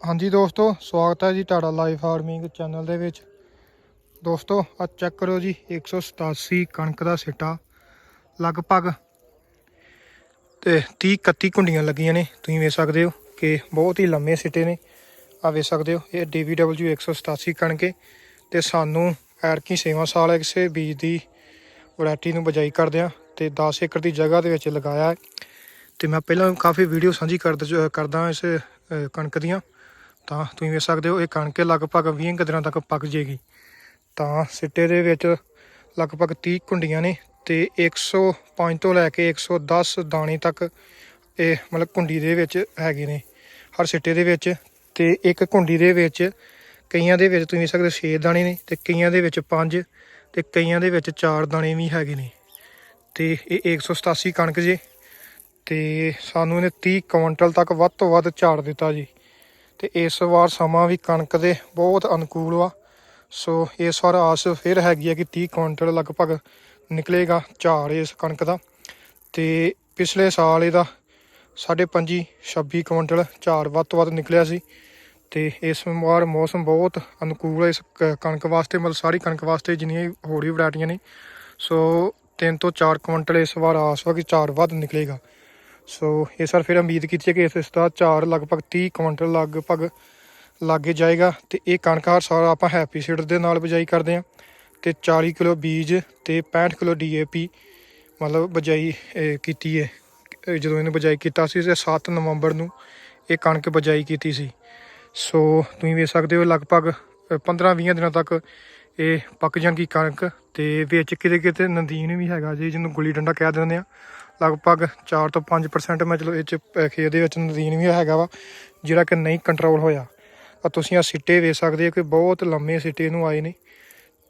ਹਾਂਜੀ ਦੋਸਤੋ, ਸਵਾਗਤ ਹੈ ਜੀ ਤੁਹਾਡਾ ਲਾਈਵ ਫਾਰਮਿੰਗ ਚੈਨਲ ਦੇ ਵਿੱਚ। ਦੋਸਤੋ ਆ ਚੈੱਕ ਕਰੋ ਜੀ 187 ਕਣਕ ਦਾ ਸਿੱਟਾ, ਲਗਭਗ ਤੇ 30 31 ਕੁੰਡੀਆਂ ਲੱਗੀਆਂ ਨੇ। ਤੁਸੀਂ ਵੇਖ ਸਕਦੇ ਹੋ ਕਿ ਬਹੁਤ ਹੀ ਲੰਮੇ ਸਿੱਟੇ ਨੇ। ਆ ਵੇਖ ਸਕਦੇ ਹੋ, ਇਹ DVW 187 ਕਣਕ ਹੈ ਤੇ ਸਾਨੂੰ ਐਰਕੀ ਸੇਵਾ ਸਾਲ ਹੈ, ਕਿਸੇ ਬੀਜ ਦੀ ਵੈਰਾਈਟੀ ਨੂੰ ਬਜਾਈ ਕਰਦੇ ਆ ਤੇ 10 ਏਕੜ ਦੀ ਜਗ੍ਹਾ ਦੇ ਵਿੱਚ ਲਗਾਇਆ ਹੈ। ਤੇ ਮੈਂ ਪਹਿਲਾਂ ਕਾਫੀ ਵੀਡੀਓ ਸਾਂਝੀ ਕਰਦਾ ਕਰਦਾ ਇਸ ਕਣਕ ਦੀਆਂ। ਤਾਂ ਤੁਸੀਂ ਵੇਖ ਸਕਦੇ ਹੋ, ਇਹ ਕਣਕ ਲਗਭਗ 20 ਕੁ ਦਿਨਾਂ ਤੱਕ ਪੱਕ ਜੇਗੀ ਤਾਂ ਸਿੱਟੇ ਦੇ ਵਿੱਚ ਲਗਭਗ 30 ਕੁੰਡੀਆਂ ਨੇ ਤੇ 105 ਤੋਂ ਲੈ ਕੇ 110 ਦਾਣੇ ਤੱਕ ਇਹ ਮਤਲਬ ਕੁੰਡੀ ਦੇ ਵਿੱਚ ਹੈਗੇ ਨੇ ਹਰ ਸਿੱਟੇ ਦੇ ਵਿੱਚ। ਤੇ ਇੱਕ ਕੁੰਡੀ ਦੇ ਵਿੱਚ ਕਈਆਂ ਦੇ ਵਿੱਚ ਤੁਸੀਂ ਵੇਖ ਸਕਦੇ 6 ਦਾਣੇ ਨੇ ਤੇ ਕਈਆਂ ਦੇ ਵਿੱਚ 5 ਤੇ ਕਈਆਂ ਦੇ ਵਿੱਚ 4 ਦਾਣੇ ਵੀ ਹੈਗੇ ਨੇ। ਤੇ ਇਹ 187 ਕਣਕ ਜੇ ਤੇ ਸਾਨੂੰ ਇਹਨੇ 30 ਕੁਇੰਟਲ ਤੱਕ ਵੱਧ ਤੋਂ ਵੱਧ ਝਾੜ ਦਿੱਤਾ ਜੀ। ਤੇ ਇਸ ਵਾਰ ਸਮਾਂ ਵੀ ਕਣਕ ਦੇ ਬਹੁਤ ਅਨੁਕੂਲ ਵਾ। ਸੋ ਇਸ ਵਾਰ ਆਸ ਫਿਰ ਹੈਗੀ ਹੈ ਕਿ 30 ਕੁਇੰਟਲ ਲਗਭਗ ਨਿਕਲੇਗਾ ਝਾੜ ਇਸ ਕਣਕ ਦਾ। ਤੇ ਪਿਛਲੇ ਸਾਲ ਇਹਦਾ 5.5 26 ਕੁਇੰਟਲ ਝਾੜ ਵੱਧ ਤੋਂ ਵੱਧ ਨਿਕਲਿਆ ਸੀ। ਤੇ ਇਸ ਵਾਰ ਮੌਸਮ ਬਹੁਤ ਅਨੁਕੂਲ ਹੈ ਇਸ ਕ- ਕਣਕ ਵਾਸਤੇ, ਮਤਲਬ ਸਾਰੀ ਕਣਕ ਵਾਸਤੇ ਜਿੰਨੀਆਂ ਹੋਰ ਵੀ ਵੈਰਾਈਟੀਆਂ ਨੇ। ਸੋ 3 ਤੋਂ 4 ਕੁਇੰਟਲ ਇਸ ਵਾਰ ਆਸ ਵਾ ਕਿ ਝਾੜ ਵੱਧ ਨਿਕਲੇਗਾ। ਸੋ ਇਸ ਵਾਰ ਫਿਰ ਉਮੀਦ ਕੀਤੀ ਹੈ ਕਿ ਇਸ ਦਾ ਝਾੜ ਲਗਭਗ 30 ਕੁਇੰਟਲ ਲਗਭਗ ਲਾਗੇ ਜਾਏਗਾ ਤੇ ਇਹ ਕਣਕ ਹਰ ਸਾਲ ਆਪਾਂ ਹੈਪੀ ਸੀਡ ਦੇ ਨਾਲ ਬਿਜਾਈ ਕਰਦੇ ਹਾਂ ਤੇ 40 ਕਿਲੋ ਬੀਜ ਤੇ 65 ਕਿਲੋ ਡੀਏਪੀ ਮਤਲਬ ਬਿਜਾਈ ਕੀਤੀ ਹੈ। ਜਦੋਂ ਇਹਨੂੰ ਬਿਜਾਈ ਕੀਤਾ ਸੀ ਤੇ 7 ਨਵੰਬਰ ਨੂੰ ਇਹ ਕਣਕ ਬਿਜਾਈ ਕੀਤੀ ਸੀ। ਸੋ ਤੁਸੀਂ ਵੇਖ ਸਕਦੇ ਹੋ ਲਗਭਗ 15-20 ਦਿਨਾਂ ਤੱਕ ਇਹ ਪੱਕ ਜਾਂਗੀ ਕਣਕ। ਤੇ ਵਿੱਚ ਕਿਤੇ ਕਿਤੇ ਨਦੀਨ ਵੀ ਹੈਗਾ ਜੀ ਜਿਹਨੂੰ ਗੁੱਲੀ ਡੰਡਾ ਕਹਿ ਦਿੰਦੇ ਆ। ਲਗਭਗ 4 ਤੋਂ 5% ਮੈਂ ਚਲੋ ਇਹ ਚ ਅਹ, ਖੇਤ ਦੇ ਵਿੱਚ ਨਦੀਨ ਵੀ ਹੈਗਾ ਵਾ ਜਿਹੜਾ ਕਿ ਨਹੀਂ ਕੰਟਰੋਲ ਹੋਇਆ। ਆ ਤੁਸੀਂ ਆ ਸਿੱਟੇ ਵੇਖ ਸਕਦੇ ਹੋ ਕਿ ਬਹੁਤ ਲੰਮੇ ਸਿੱਟੇ ਇਹਨੂੰ ਆਏ ਨੇ।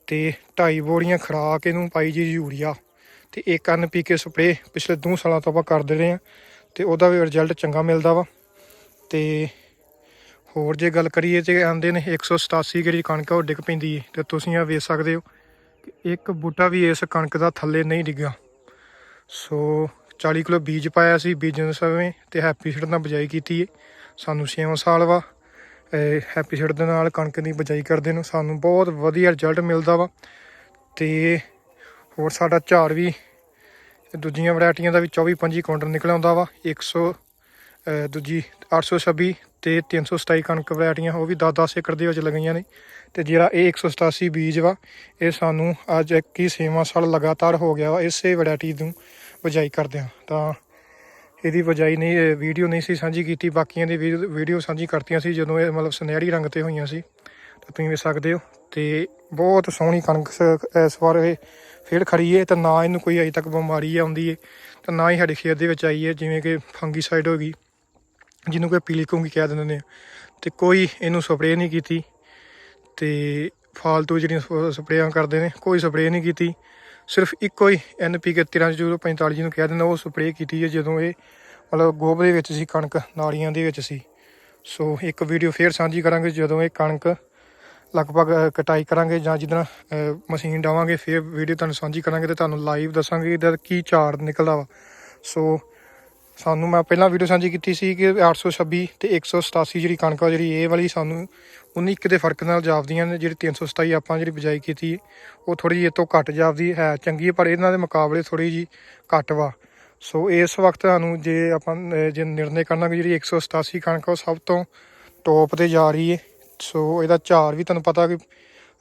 ਤੇ ਢਾਈ ਬੋਰੀਆਂ ਖਰਾਕ ਇਹਨੂੰ ਪਾਈ ਜੀ ਯੂਰੀਆ। ਤੇ ਇੱਕ ਅੰਨ ਪੀ ਕੇ ਸਪਰੇ ਪਿਛਲੇ 2 ਸਾਲਾਂ ਤੋਂ ਆਪਾਂ ਕਰਦੇ ਰਹੇ ਆ ਤੇ ਉਹਦਾ ਵੀ ਰਿਜ਼ਲਟ ਚੰਗਾ ਮਿਲਦਾ ਵਾ। ਤੇ ਹੋਰ ਜੇ ਗੱਲ ਕਰੀਏ ਤੇ ਆਂਦੇ ਨੇ 187 ਜਿਹੜੀ ਕਣਕ ਉਹ ਡਿੱਗ ਪੈਂਦੀ ਹੈ। ਤੇ ਤੁਸੀਂ ਆ ਵੇਖ ਸਕਦੇ ਹੋ। ਇੱਕ ਬੂਟਾ ਵੀ ਇਸ ਕਣਕ ਦਾ ਥੱਲੇ ਨਹੀਂ ਡਿੱਗਾ ਸੋ 40 ਕਿਲੋ ਬੀਜ ਪਾਇਆ ਸੀ, ਬੀਜਣ ਸਮੇਂ ਤੇ ਹੈਪੀ ਸੀਡ ਨਾਲ ਬਜਾਈ ਕੀਤੀ ਹੈ ਸਾਨੂੰ 6 ਸਾਲ ਵਾ। ਹੈਪੀ ਸੀਡ ਦੇ ਨਾਲ ਕਣਕ ਦੀ ਬਜਾਈ ਕਰਦੇ ਨੂੰ ਸਾਨੂੰ ਬਹੁਤ ਵਧੀਆ ਰਿਜ਼ਲਟ ਮਿਲਦਾ ਵਾ। ਤੇ ਹੋਰ ਸਾਡਾ ਝਾੜ ਵੀ, ਦੂਜੀਆਂ ਵੈਰਾਈਟੀਆਂ ਦਾ ਵੀ 24 25 ਕੁਇੰਟਲ ਨਿਕਲ ਆਉਂਦਾ ਵਾ। 100 ਅਹ ਦੂਜੀ 826 ਤੇ 327 ਕਣਕ ਵੈਰਾਈਟੀਆਂ ਉਹ ਵੀ 10-10 ਏਕੜ ਦੇ ਵਿੱਚ ਲਗਾਈਆਂ ਨੇ। ਤੇ ਜਿਹੜਾ ਇਹ 187 ਬੀਜ ਵਾ, ਇਹ ਸਾਨੂੰ ਅੱਜ 21 ਛੇਵਾਂ ਸਾਲ ਲਗਾਤਾਰ ਹੋ ਗਿਆ ਵਾ, ਇਸੇ ਵੈਰਾਈਟੀ ਨੂੰ ਬਜਾਈ ਕਰਦਿਆਂ ਤਾਂ ਇਹਦੀ ਬਜਾਈ ਨਹੀਂ ਵੀਡੀਓ ਨਹੀਂ ਸੀ ਸਾਂਝੀ ਕੀਤੀ, ਬਾਕੀਆਂ ਦੀ ਵੀਡੀਓ ਸਾਂਝੀ ਕਰਤੀਆਂ ਸੀ ਜਦੋਂ ਇਹ ਮਤਲਬ ਸੁਨਹਿਰੀ ਰੰਗ ਤੇ ਹੋਈਆਂ ਸੀ। ਤਾਂ ਤੁਸੀਂ ਵੇਖ ਸਕਦੇ ਹੋ ਤੇ ਬਹੁਤ ਸੋਹਣੀ ਕਣਕ ਇਸ ਵਾਰ ਇਹ ਫੇਰ ਖੜੀ ਹੈ ਤੇ ਨਾ ਇਹਨੂੰ ਕੋਈ ਅਜੇ ਤੱਕ ਬਿਮਾਰੀ ਆਉਂਦੀ ਹੈ ਤੇ ਨਾ ਹੀ ਸਾਡੇ ਖੇਤ ਦੇ ਵਿੱਚ ਆਈ ਹੈ ਜਿਵੇਂ ਕਿ ਫੰਗੀਸਾਈਡ ਹੋ ਗਈ। ਜਿਹਨੂੰ ਕੋਈ ਪੀਲੀ ਕੁੰਗੀ ਕਹਿ ਦਿੰਦੇ ਨੇ ਤੇ ਕੋਈ ਇਹਨੂੰ ਸਪਰੇਅ ਨਹੀਂ ਕੀਤੀ। ਤੇ ਫਾਲਤੂ ਜਿਹੜੀਆਂ ਸ- ਸਪਰੇਆਂ ਕਰਦੇ ਨੇ, ਕੋਈ ਸਪਰੇਅ ਨਹੀਂ ਕੀਤੀ। ਸਿਰਫ ਇੱਕੋ ਹੀ ਐਨਪੀਕੇ 1345 ਨੂੰ ਕਹਿ ਦਿੰਦੇ ਉਹ ਸਪਰੇਅ ਕੀਤੀ ਹੈ ਜਦੋਂ ਇਹ ਮਤਲਬ ਗੋਬ ਦੇ ਵਿੱਚ ਸੀ, ਕਣਕ ਨਾਲੀਆਂ ਦੇ ਵਿੱਚ ਸੀ। ਸੋ ਇੱਕ ਵੀਡੀਓ ਫੇਰ ਸਾਂਝੀ ਕਰਾਂਗੇ ਜਦੋਂ ਇਹ ਕਣਕ ਲਗਭਗ ਕਟਾਈ ਕਰਾਂਗੇ ਜਾਂ ਜਿੱਦਾਂ ਮਸ਼ੀਨ ਡਾਵਾਂਗੇ, ਫਿਰ ਵੀਡੀਓ ਤੁਹਾਨੂੰ ਸਾਂਝੀ ਕਰਾਂਗੇ ਤੇ ਤੁਹਾਨੂੰ ਲਾਈਵ ਦੱਸਾਂਗੇ ਇਹਦਾ ਕੀ ਝਾੜ ਨਿਕਲਦਾ ਵਾ। ਸੋ ਸਾਨੂੰ ਮੈਂ ਪਹਿਲਾਂ ਵੀਡੀਓ ਸਾਂਝੀ ਕੀਤੀ ਸੀ ਕਿ 826 ਤੇ 187 ਜਿਹੜੀ ਕਣਕ ਆ, ਜਿਹੜੀ ਇਹ ਵਾਲੀ ਸਾਨੂੰ 19 ਇੱਕ ਦੇ ਫ਼ਰਕ ਨਾਲ ਜਾਪਦੀਆਂ ਨੇ, ਜਿਹੜੀ 327 ਆਪਾਂ ਜਿਹੜੀ ਬਿਜਾਈ ਕੀਤੀ ਉਹ ਥੋੜੀ ਜਿਹੀ ਇਹ ਤੋਂ ਘੱਟ ਜਾਪਦੀ ਹੈ, ਚੰਗੀ ਪਰ ਇਹਨਾਂ ਦੇ ਮੁਕਾਬਲੇ ਥੋੜੀ ਜੀ ਘੱਟ ਵਾ। ਸੋ ਇਸ ਵਕਤ ਸਾਨੂੰ ਜੇ ਆਪਾਂ ਜੇ ਨਿਰਣੇ ਕਰਨਾ ਕਿ ਜਿਹੜੀ 187 ਕਣਕ ਆ, ਉਹ ਸਭ ਤੋਂ ਟੌਪ ਤੇ ਜਾ ਰਹੀ ਹੈ ਸੋ ਇਹਦਾ ਝਾੜ ਵੀ ਤੁਹਾਨੂੰ ਪਤਾ ਕਿ,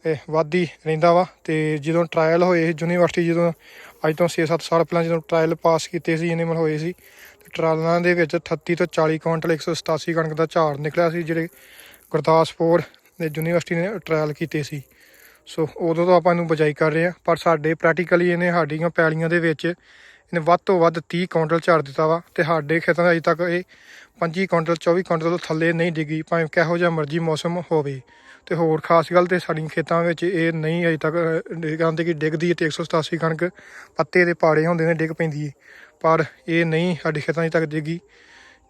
ਇਹ ਵੱਧ ਰਹਿੰਦਾ ਵਾ ਤੇ ਜਦੋਂ ਟ੍ਰਾਇਲ ਹੋਏ ਯੂਨੀਵਰਸਿਟੀ ਜਦੋਂ ਅੱਜ ਤੋਂ 6-7 ਸਾਲ ਪਹਿਲਾਂ ਜਦੋਂ ਟ੍ਰਾਇਲ ਪਾਸ ਕੀਤੇ ਸੀ ਐਨੀਮਲ ਹੋਏ ਸੀ, ਤੇ ਟਰਾਲਾਂ ਦੇ ਵਿੱਚ 38 ਤੋਂ 40 ਕੁਇੰਟਲ 187 ਕਣਕ ਦਾ ਝਾੜ ਨਿਕਲਿਆ ਸੀ, ਜਿਹੜੇ ਗੁਰਦਾਸਪੁਰ ਦੇ ਯੂਨੀਵਰਸਿਟੀ ਨੇ ਟ੍ਰਾਇਲ ਕੀਤੇ ਸੀ। ਸੋ ਉਦੋਂ ਤੋਂ ਆਪਾਂ ਇਹਨੂੰ ਬਜਾਈ ਕਰ ਰਹੇ ਹਾਂ, ਪਰ ਸਾਡੇ ਪ੍ਰੈਕਟੀਕਲੀ ਇਹਨੇ ਸਾਡੀਆਂ ਪੈਲੀਆਂ ਦੇ ਵਿੱਚ ਇਹਨੇ ਵੱਧ ਤੋਂ ਵੱਧ 30 ਕੁਇੰਟਲ ਝਾੜ ਦਿੱਤਾ ਵਾ, ਤੇ ਸਾਡੇ ਖੇਤਾਂ ਦਾ ਅਜੇ ਤੱਕ ਇਹ 25 ਕੁਇੰਟਲ 24 ਕੁਇੰਟਲ ਤੋਂ ਥੱਲੇ ਨਹੀਂ ਡਿੱਗੀ, ਭਾਵੇਂ ਕਿਹੋ ਜਿਹਾ ਮਰਜ਼ੀ ਮੌਸਮ ਹੋਵੇ। ਤੇ ਹੋਰ ਖਾਸ ਗੱਲ ਤੇ ਸਾਡੀਆਂ ਖੇਤਾਂ ਵਿੱਚ ਇਹ ਨਹੀਂ ਅਜੇ ਤੱਕ ਕਹਿੰਦੇ ਕਿ ਡਿੱਗਦੀ ਹੈ ਤੇ 187 ਕਣਕ ਪੱਤੇ ਦੇ ਪਾੜੇ ਹੁੰਦੇ ਨੇ ਡਿੱਗ ਪੈਂਦੀ ਹੈ। ਪਰ ਇਹ ਨਹੀਂ ਸਾਡੇ ਖੇਤਾਂ 'ਚ ਤੱਕ ਡਿੱਗੀ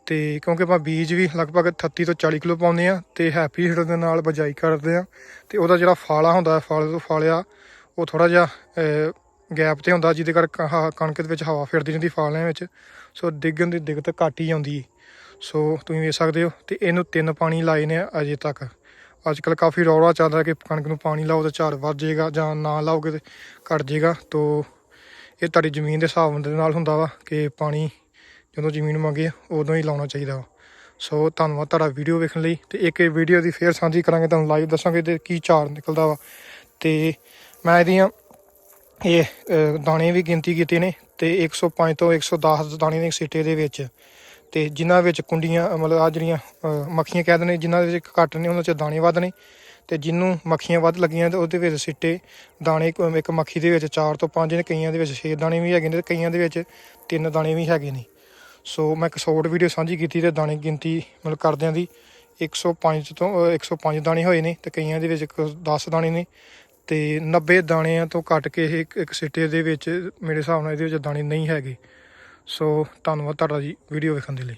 ਤੇ ਕਿਉਂਕਿ ਆਪਾਂ ਬੀਜ ਵੀ ਲਗਭਗ 38 ਤੋਂ 40 ਕਿਲੋ ਪਾਉਂਦੇ ਆ ਤੇ ਹੈਪੀ ਹੀਟਰ ਦੇ ਨਾਲ ਬਜਾਈ ਕਰਦੇ ਆ ਤੇ ਉਹਦਾ ਜਿਹੜਾ ਫਾਲਾ ਹੁੰਦਾ ਹੈ, ਫਾਲੇ ਤੋਂ ਫਾਲਿਆ ਉਹ ਥੋੜਾ ਜਿਹਾ ਗੈਪ ਤੇ ਹੁੰਦਾ ਜਿਹਦੇ ਕਰਕੇ ਆਹ ਕਣਕ ਦੇ ਵਿੱਚ ਹਵਾ ਫਿਰਦੀ ਜਾਂਦੀ ਫਾਲਿਆਂ ਵਿੱਚ ਸੋ ਡਿੱਗਣ ਦੀ ਦਿੱਕਤ ਘੱਟ ਹੀ ਆਉਂਦੀ ਸੋ ਤੁਸੀਂ ਵੇਖ ਸਕਦੇ ਹੋ ਤੇ ਇਹਨੂੰ ਤਿੰਨ ਪਾਣੀ ਲਾਏ ਨੇ ਅਜੇ ਤੱਕ। ਅੱਜ ਕੱਲ ਕਾਫੀ ਰੌਲਾ ਚੱਲਦਾ ਕਿ ਕਣਕ ਨੂੰ ਪਾਣੀ ਲਾਓ ਤਾਂ ਝਾੜ ਵੱਧ ਜਾਏਗਾ ਜਾਂ ਨਾ ਲਾਓਗੇ ਤੇ ਘਟ ਜਾਏਗਾ। ਤੋ ਇਹ ਤੁਹਾਡੀ ਜ਼ਮੀਨ ਦੇ ਹਿਸਾਬ ਦੇ ਨਾਲ ਹੁੰਦਾ ਵਾ ਕਿ ਪਾਣੀ ਜਦੋਂ ਜ਼ਮੀਨ ਮੰਗੇ ਉਦੋਂ ਹੀ ਲਾਉਣਾ ਚਾਹੀਦਾ ਵਾ। ਸੋ ਧੰਨਵਾਦ ਤੁਹਾਡਾ ਵੀਡੀਓ ਵੇਖਣ ਲਈ ਤੇ ਇੱਕ ਇਹ ਵੀਡੀਓ ਦੀ ਫੇਰ ਸਾਂਝੀ ਕਰਾਂਗੇ, ਤੁਹਾਨੂੰ ਲਾਈਵ ਦੱਸਾਂਗੇ ਤੇ ਕੀ ਝਾੜ ਨਿਕਲਦਾ ਵਾ। ਤੇ ਮੈਂ ਇਹਦੀਆਂ ਇਹ ਦਾਣੇ ਵੀ ਗਿਣਤੀ ਕੀਤੇ ਨੇ ਤੇ 105 ਤੋਂ 110 ਦਾਣੇ ਨੇ ਸਿੱਟੇ ਦੇ ਵਿੱਚ। ਤੇ ਜਿਨ੍ਹਾਂ ਵਿੱਚ ਕੁੰਡੀਆਂ ਮਤਲਬ ਆ ਜਿਹੜੀਆਂ ਮੱਖੀਆਂ ਕਹਿ ਦਿੰਦੇ ਜਿਨ੍ਹਾਂ ਦੇ ਵਿੱਚ ਘੱਟ ਨੇ ਉਹਨਾਂ 'ਚ ਦਾਣੇ ਵੱਧ ਨੇ ਤੇ ਜਿਹਨੂੰ ਮੱਖੀਆਂ ਵੱਧ ਲੱਗੀਆਂ ਤੇ ਉਹਦੇ ਵਿੱਚ ਸਿੱਟੇ ਦਾਣੇ ਇੱਕ ਮੱਖੀ ਦੇ ਵਿੱਚ 4 ਤੋਂ 5 ਨੇ ਕਈਆਂ ਦੇ ਵਿੱਚ 6 ਦਾਣੇ ਵੀ ਹੈਗੇ ਨੇ ਤੇ ਕਈਆਂ ਦੇ ਵਿੱਚ 3 ਦਾਣੇ ਵੀ ਹੈਗੇ ਨੇ। ਸੋ ਮੈਂ ਇੱਕ ਸ਼ਾਰਟ ਵੀਡੀਓ ਸਾਂਝੀ ਕੀਤੀ ਤੇ ਦਾਣੇ ਗਿਣਤੀ ਮਤਲਬ ਕਰਦਿਆਂ ਦੀ 105 ਤੋਂ ਅ, 105 ਦਾਣੇ ਹੋਏ ਨੇ ਤੇ ਕਈਆਂ ਦੇ ਵਿੱਚ ਇੱਕ 10 ਦਾਣੇ ਨੇ ਤੇ 90 ਦਾਣਿਆਂ ਤੋਂ ਘੱਟ ਕੇ ਇਹ ਇੱਕ ਸਿੱਟੇ ਦੇ ਵਿੱਚ ਮੇਰੇ ਹਿਸਾਬ ਨਾਲ ਇਹਦੇ ਵਿੱਚ ਦਾਣੇ ਨਹੀਂ ਹੈਗੇ। ਸੋ ਧੰਨਵਾਦ ਤੁਹਾਡਾ ਜੀ ਵੀਡੀਓ ਵੇਖਣ ਦੇ ਲਈ।